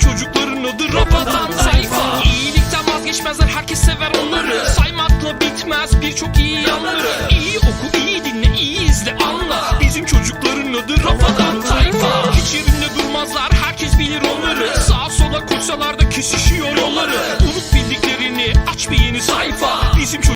Çocukların adı Rapadan Tayfa İyilikten vazgeçmezler herkes sever onları. Saymakla bitmez birçok iyi yanları. İyi oku iyi dinle iyi izle anla. Bizim çocukların adı Rapadan Tayfa Hiç yerinde durmazlar herkes bilir onları. Sağa sola koşsalar da kesişiyor yolları. Unut bildiklerini aç bir yeni sayfa. Bizim